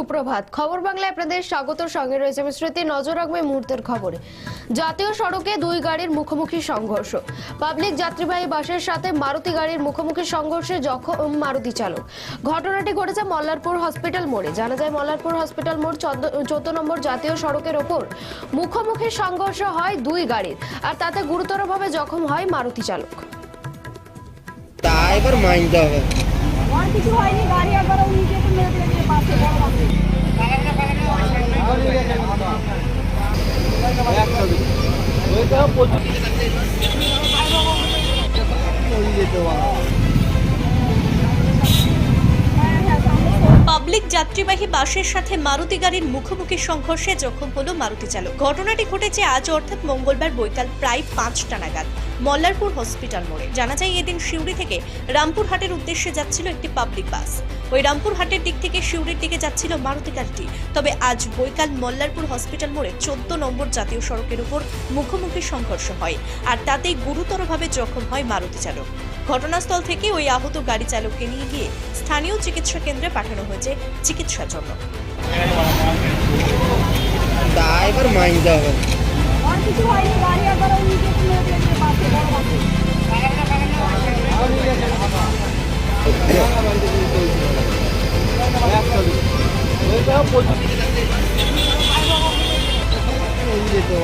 সুপ্রভাত। খবর বাংলায় আপনাদের স্বাগত। সঙ্গে রয়েছে আমি নজর রাখবে মুহূর্তের খবরে। জাতীয় সড়কে দুই গাড়ির মুখোমুখি সংঘর্ষ। পাবলিক যাত্রীবাহী বাসের সাথে মারুতি গাড়ির মুখোমুখি সংঘর্ষে জখম মারুতি চালক। ঘটনাটি ঘটেছে মল্লারপুর হসপিটাল মোড়ে। জানা যায়, মল্লারপুর হসপিটাল মোড় চোদ্দ নম্বর জাতীয় সড়কের ওপর মুখোমুখি সংঘর্ষ হয় দুই গাড়ির, আর তাতে গুরুতরভাবে জখম হয় মারুতি চালক। তা এবার মানতে হবে পাবলিক যাত্রীবাহী বাসের সাথে মারুতি গাড়ির মুখোমুখি সংঘর্ষে জখম হলো মারুতি চালক। ঘটনাটি ঘটেছে আজ, অর্থাৎ মঙ্গলবার বৈকাল প্রায় পাঁচটা নাগাদ। মল্লারপুর হসপিটাল মোড়ে। জানা যায় এদিন সিউড়ি থেকে রামপুরহাটের উদ্দেশ্যে যাচ্ছিল একটি পাবলিক বাস ওই রামপুরহাটের দিক থেকে সিউড়ির দিকে যাচ্ছিল মারুতি গাড়িটি। তবে আজ বৈকাল মল্লারপুর হসপিটাল মোড়ে চোদ্দ নম্বর জাতীয় সড়কের উপর মুখোমুখি সংঘর্ষ হয় আর তাতেই গুরুতরভাবে জখম হয় মারুতি চালক। ঘটনাস্থল থেকে ওই আহত গাড়ি চালককে নিয়ে গিয়ে স্থানীয় চিকিৎসা কেন্দ্রে পাঠানো হয়েছে চিকিৎসার জন্য। এবার মানতে হবে আর কিছু হয়নি গাড়ি একবার উল্টে তো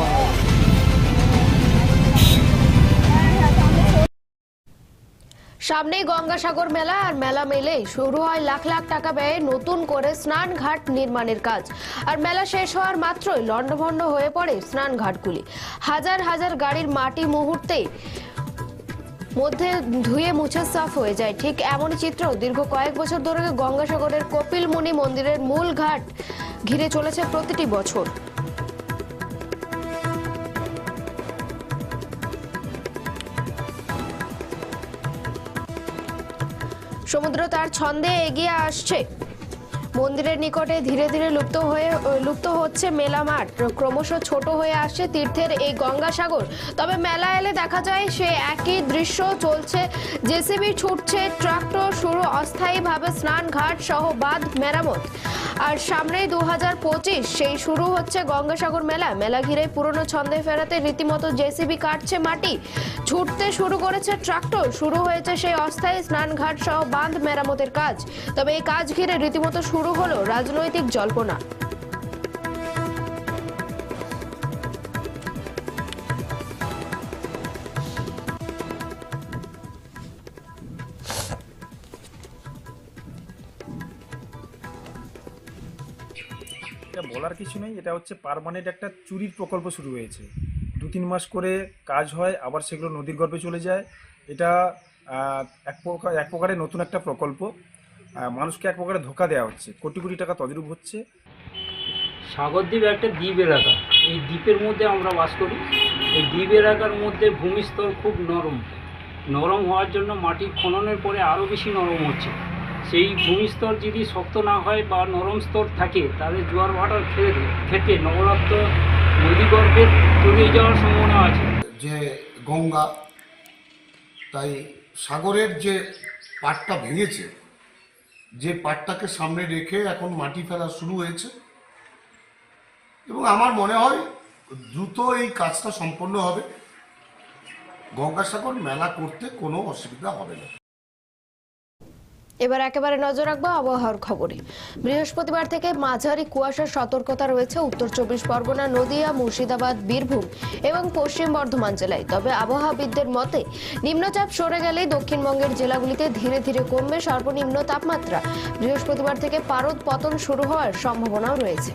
সামনেই গঙ্গাসাগর মেলা আর মেলা মেলে শুরু হয় লাখ লাখ টাকা ব্যয়ে নতুন করে স্নান ঘাট নির্মাণের কাজ। আর মেলা শেষ হওয়ার মাত্রই লণ্ডভণ্ড হয়ে পড়ে স্নান ঘাটগুলি হাজার হাজার গাড়ির মাটি মুহূর্তেই মধ্যে ধুয়ে মুছে সাফ হয়ে যায়। ঠিক এমনই চিত্র দীর্ঘ কয়েক বছর ধরে গঙ্গাসাগরের কপিলমুনি মন্দিরের মূল ঘাট ঘিরে চলেছে প্রতিটি বছর। সমুদ্র তার ছন্দে এগিয়ে আসছে। মন্দিরের নিকটে ধীরে ধীরে লুপ্ত হয়ে লুপ্ত হচ্ছে মেলা মাঠ ক্রমশ ছোট হয়ে আসছে তীর্থের এই গঙ্গাসাগর। তবে মেলা এলে দেখা যায় সে একই দৃশ্য চলছে। জেসিবি ছুটছে, ট্রাক্টর শুরু, অস্থায়ীভাবে স্নান ঘাট সহ বাঁধ মেরামত। আর সামনেই দু হাজার পঁচিশ, সেই শুরু হচ্ছে গঙ্গাসাগর মেলা। মেলা ঘিরে পুরনো ছন্দে ফেরাতে রীতিমতো জেসিবি কাটছে মাটি। ছুটতে শুরু করেছে ট্রাক্টর। শুরু হয়েছে সেই অস্থায়ী স্নানঘাট সহ বাঁধ মেরামতের কাজ। তবে এই কাজ ঘিরে রীতিমতো শুরু হলো রাজনৈতিক জল্পনা। এটা বলার কিছু নেই, এটা হচ্ছে পারমানেন্ট একটা চুরির প্রকল্প শুরু হয়েছে। দু তিন মাস করে কাজ হয়, আবার সেগুলো নদীর গর্ভে চলে যায়। এটা এক প্রকার, এক প্রকারের নতুন একটা প্রকল্প। মানুষকে এক প্রকারে ধোকা দেওয়া হচ্ছে, কোটি কোটি টাকা তদ্রূপ হচ্ছে। সাগরদ্বীপ একটা দ্বীপ এলাকা। এই দ্বীপের মধ্যে আমরা বাস করি। এই দ্বীপ এলাকার মধ্যে ভূমিস্তর খুব নরম। নরম হওয়ার জন্য মাটি খননের পরে আরও বেশি নরম হচ্ছে। সেই ভূমিস্তর যদি শক্ত না হয় বা নরম স্তর থাকে, তাহলে জোয়ার ভাটার খেতে থেকে নবরত্ন নদীগর্ভে তলিয়ে যাওয়ার সম্ভাবনা আছে। যে গঙ্গা, তাই সাগরের যে পাটটা ভেঙেছে, যে পাটটাকে সামনে রেখে এখন মাটি ফেলা শুরু হয়েছে। এবং আমার মনে হয় দ্রুত এই কাজটা সম্পন্ন হবে। গঙ্গাসাগর মেলা করতে কোনো অসুবিধা হবে না। এবার একেবারে নজর রাখব আবহাওয়ার খবরে বৃহস্পতিবার থেকে মাঝারি কুয়াশার সতর্কতা রয়েছে উত্তর চব্বিশ পরগনা, নদিয়া, মুর্শিদাবাদ, বীরভূম এবং পশ্চিম বর্ধমান জেলায়। তবে আবহাওয়াবিদদের মতে, নিম্নচাপ সরে গেলে দক্ষিণবঙ্গের জেলাগুলিতে ধীরে ধীরে কমবে সর্বনিম্ন তাপমাত্রা। বৃহস্পতিবার থেকে পারদ পতন শুরু হওয়ার সম্ভাবনাও রয়েছে।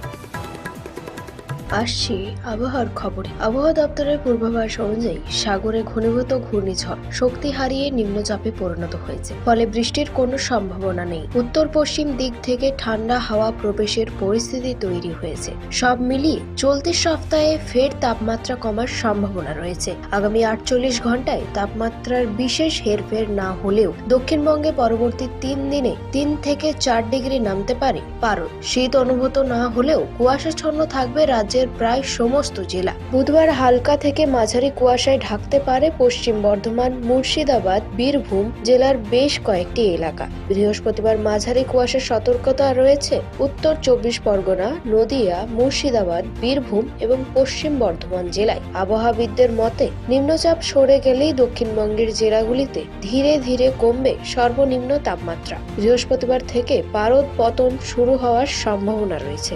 আসছি আবহাওয়ার খবরে। আবহাওয়া দপ্তরের পূর্বাভাস অনুযায়ী সাগরে ঘনীভূত ঘূর্ণিঝড় শক্তি হারিয়ে নিম্নচাপে পরিণত হয়েছে। ফলে বৃষ্টির কোনো সম্ভাবনা নেই। উত্তর পশ্চিম দিক থেকে ঠান্ডা হাওয়া প্রবেশের পরিস্থিতি তৈরি হয়েছে। সব মিলিয়ে চলতি সপ্তাহে ফের তাপমাত্রা কমার সম্ভাবনা রয়েছে। আগামী আটচল্লিশ ঘন্টায় তাপমাত্রার বিশেষ হেরফের না হলেও দক্ষিণবঙ্গে পরবর্তী তিন দিনে তিন থেকে চার ডিগ্রি নামতে পারে পারদ। শীত অনুভূত না হলেও কুয়াশাচ্ছন্ন থাকবে রাজ্যের রাজ্যের প্রায় সমস্ত জেলা। বুধবার হালকা থেকে মাঝারি কুয়াশায় ঢাকতে পারে পশ্চিম বর্ধমান, মুর্শিদাবাদ, বীরভূম জেলার বেশ কয়েকটি এলাকা। বৃহস্পতিবার মাঝারি কুয়াশার সতর্কতা রয়েছে উত্তর চব্বিশ পরগনা, নদিয়া, মুর্শিদাবাদ, বীরভূম এবং পশ্চিম বর্ধমান জেলায়। আবহাওয়াবিদদের মতে, নিম্নচাপ সরে গেলেই দক্ষিণবঙ্গের জেলাগুলিতে ধীরে ধীরে কমবে সর্বনিম্ন তাপমাত্রা। বৃহস্পতিবার থেকে পারদ পতন শুরু হওয়ার সম্ভাবনা রয়েছে।